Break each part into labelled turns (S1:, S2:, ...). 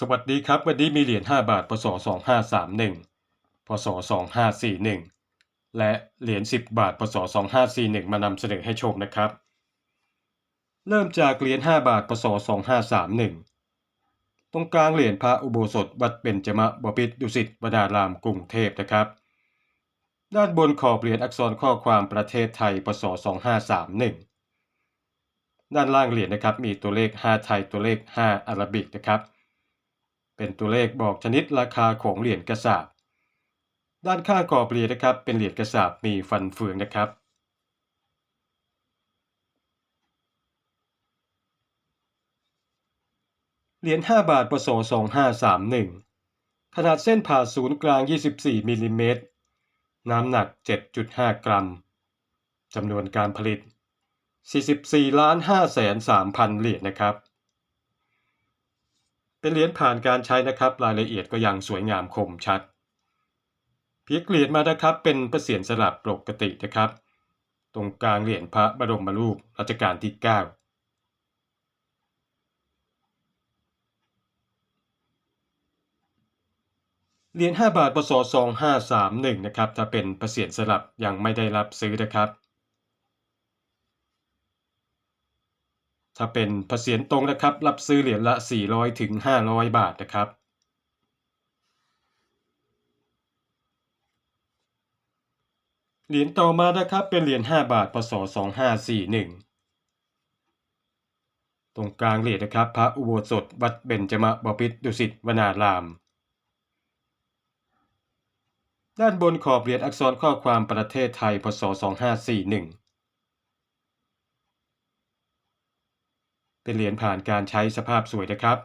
S1: สวัสดีครับ วันนี้มีเหรียญ5บาท พศ 2531 พศ 2541 และเหรียญ10 บาท พศ 2541 มานำเสนอให้ชมนะครับ เริ่มจากเหรียญ5บาท พศ 2531 ตรงกลางเหรียญพระอุโบสถวัดเบญจมบพิตรดุสิตวนารามกรุงเทพนะครับ ด้านบนขอบเหรียญอักษรข้อความประเทศไทย พศ 2531 ด้านล่างเหรียญนะครับมีตัวเลข 5 ไทยตัวเลข 5 อาราบิกนะครับ เป็นตัวเลขบอกชนิดราคาของเหรียญกระสาบ ด้านข้างกรอบเหรียญนะครับ เป็นเหรียญกระสาบมีฟันเฟืองนะครับเหรียญ5บาทพศ2531 ขนาดเส้นผ่าศูนย์กลาง 24มิลลิเมตร น้ำหนัก 7.5 กรัม จำนวนการผลิต 44ล้าน5แสน3พันเหรียญนะครับ เป็นเหรียญผ่านการใช้นะครับ รายละเอียดก็ยังสวยงามคมชัดเพลิกเหรียญมานะครับ เป็นประเสียนสลับปกตินะครับ ตรงกลางเหรียญพระบรมรูปรัชกาลที่ 9เหรียญ5บาทพศ2531นะครับถ้าเป็นประเสียนสลับยังไม่ได้รับซื้อนะครับ ถ้าเป็นประเสียนตรงนะครับ รับซื้อเหรียญละ 400ถึง500 บาทนะครับเหรียญต่อมานะครับเป็นเหรียญ5บาทพศ2541 ตรงกลางเหรียญนะครับ พระอุโบสถวัดเบญจมบพิตรดุสิตวนาราม ด้านบนขอบเหรียญอักษรข้อความประเทศไทยพศ2541 เป็นเหรียญผ่านการใช้สภาพสวยนะครับ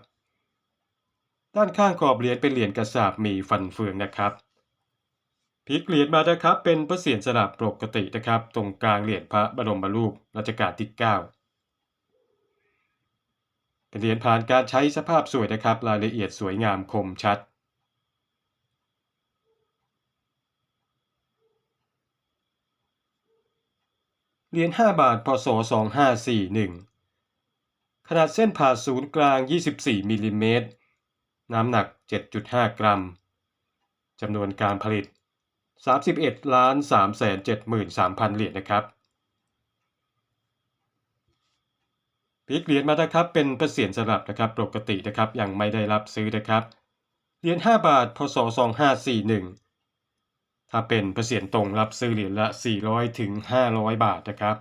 S1: ด้านข้างขอบเหรียญเป็นเหรียญกระสาบมีฟันเฟืองนะครับพลิกเหรียญมานะครับ เป็นพระเศียรสลับปกตินะครับ ตรงกลางเหรียญพระบรมรูปรัชกาลที่ 9 เป็นเหรียญผ่านการใช้สภาพสวยนะครับ รายละเอียดสวยงามคมชัดเหรียญ5บาทพศ2541 ขนาดเส้นผ่าศูนย์กลาง 24มิลลิเมตร น้ำหนัก 7.5 กรัม จำนวนการผลิต 31ล้าน3แสน73,000 เหรียญนะครับพลิกเหรียญมานะครับเป็นประเสียนสลับนะครับปกตินะครับยังไม่ได้รับซื้อนะครับเหรียญ5บาทพศ2541 ถ้าเป็นประเสียนตรงรับซื้อเหรียญละ 400ถึง500 บาทนะครับ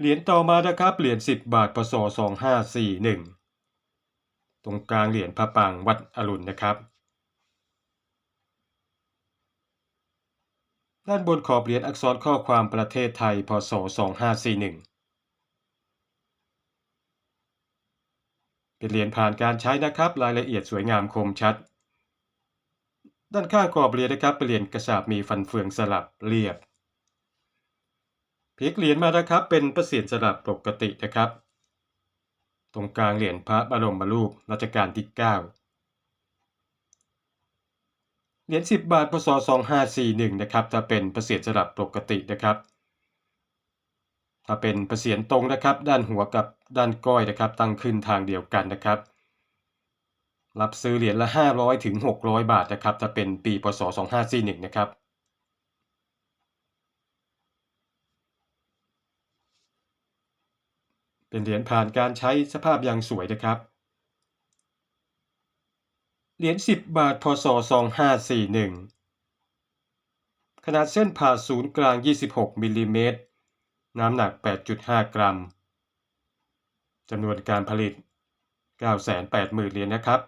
S1: เหรียญต่อมานะครับเหรียญ10 บาทพศ2541 ตรงกลางเหรียญพระปางวัดอรุณนะครับ ด้านบนขอบเหรียญอักษรข้อความประเทศไทยพศ2541 เป็นเหรียญผ่านการใช้นะครับรายละเอียดสวยงามคมชัด ด้านข้างขอบเหรียญนะครับเป็นเหรียญกระสาบมีฟันเฟืองสลับเรียบ พลิกเหรียญมานะครับ เป็นประสียนสลับปกตินะครับ ตรงกลางเหรียญพระบรมรูปรัชกาลที่ 9 เหรียญ10 บาทพศ2541นะครับถ้าเป็นประสียนสลับปกตินะครับ ถ้าเป็นประเสียนตรงนะครับ ด้านหัวกับด้านก้อยนะครับ ตั้งขึ้นทางเดียวกันนะครับรับซื้อเหรียญละ 500 ถึง 600 บาทนะครับถ้าเป็นปี พศ 2541 นะครับ เป็นเหรียญผ่านการใช้สภาพยังสวยนะครับ เหรียญ 10 บาท พศ 2541 ขนาดเส้นผ่าศูนย์กลาง 26มิลลิเมตร น้ำหนัก 8.5 กรัม จำนวนการผลิต 980,000 เหรียญนะครับ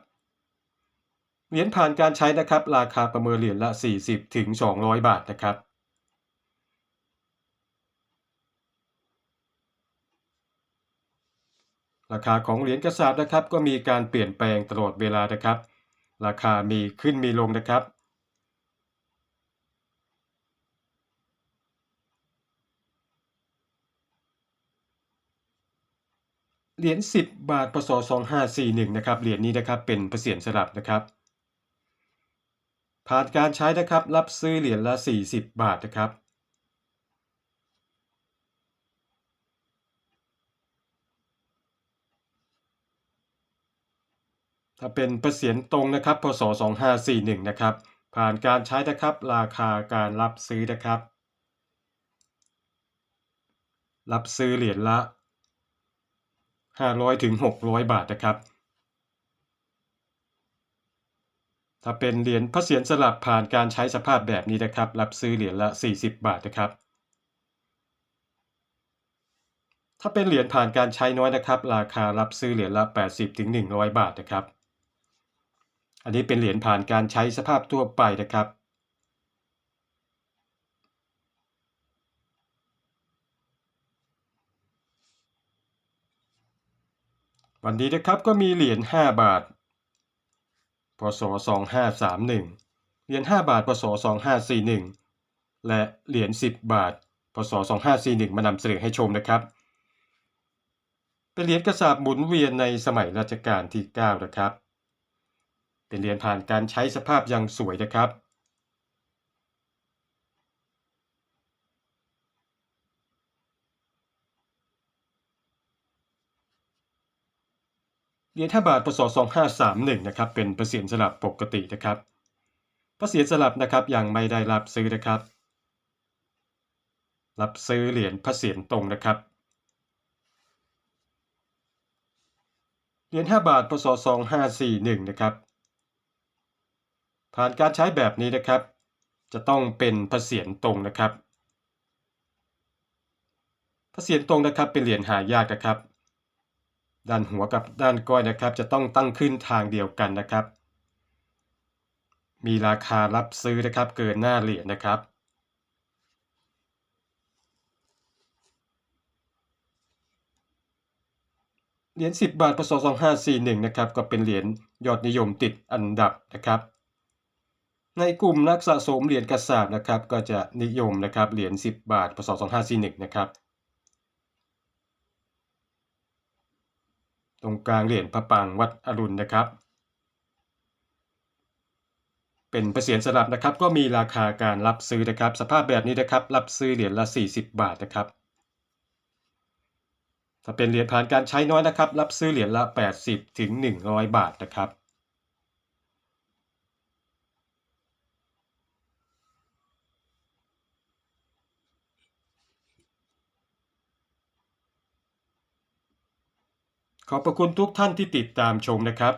S1: เหรียญผ่านการใช้นะครับ ราคาประเมินเหรียญละ 40ถึง200 บาทนะครับ ราคาของเหรียญกระสาบนะครับ ก็มีการเปลี่ยนแปลงตลอดเวลานะครับ ราคามีขึ้นมีลงนะครับเหรียญ10 บาทพศ2541นะครับเหรียญนี้นะครับเป็นประเสียนสลับนะครับผ่านการใช้นะครับรับซื้อเหรียญละ 40 บาทนะครับ ถ้าเป็นประเสียนตรงนะครับ พศ 2541 นะครับ ผ่านการใช้นะครับ ราคาการรับซื้อนะครับ รับซื้อเหรียญละ 500ถึง600 บาทนะครับ ถ้าเป็นเหรียญพระเศียรสลับผ่านการใช้สภาพแบบนี้นะครับ รับซื้อเหรียญละ 40 บาทนะครับถ้าเป็นเหรียญผ่านการใช้น้อยนะครับ ราคารับซื้อเหรียญละ 80ถึง100 บาทนะครับ อันนี้เป็นเหรียญผ่านการใช้สภาพทั่วไปนะครับ วันนี้นะครับก็มีเหรียญ5บาทพศ2531 เหรียญ5บาทพศ2541 และเหรียญ10 บาทพศ2541 มานำเสนอให้ชมนะครับ เป็นเหรียญกระสาบหมุนเวียนในสมัยรัชกาลที่ 9 นะครับ เป็นเหรียญผ่านการใช้สภาพยังสวยนะครับ เหรียญ5บาทพศ2531นะครับเป็นประเสียนสลับปกตินะครับประเสียนสลับนะครับยังไม่ได้รับซื้อนะครับ รับซื้อเหรียญพระเสียรตรงนะครับเหรียญ5บาทพศ2541นะครับ ผ่านการใช้แบบนี้นะครับ จะต้องเป็นพระเสียรตรงนะครับพระเสียรตรงนะครับเป็นเหรียญหายากนะครับ ด้านหัวกับด้านก้อยนะครับ จะต้องตั้งขึ้นทางเดียวกันนะครับ มีราคารับซื้อนะครับ เกินหน้าเหรียญนะครับเหรียญ10 บาทพศ2541 นะครับ ก็เป็นเหรียญยอดนิยมติดอันดับนะครับ ในกลุ่มนักสะสมเหรียญกระสาบนะครับก็จะนิยมนะครับเหรียญ10 บาทพศ2541นะครับตรงกลางเหรียญพระปางวัดอรุณนะครับ เป็นประเสียนสลับนะครับ ก็มีราคาการรับซื้อนะครับ สภาพแบบนี้นะครับ รับซื้อเหรียญละ 40 บาทนะครับ ถ้าเป็นเหรียญผ่านการใช้น้อยนะครับ รับซื้อเหรียญละ 80ถึง100 บาทนะครับ ขอบพระคุณทุกท่านที่ติดตามชมนะครับ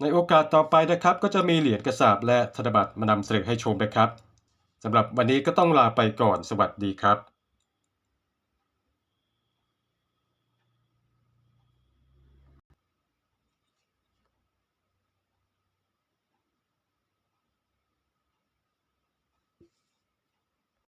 S1: ในโอกาสต่อไปนะครับ ก็จะมีเหรียญกระสาบและธนบัตรมานำเสนอให้ชมนะครับสำหรับวันนี้ก็ต้องลาไปก่อนสวัสดีครับ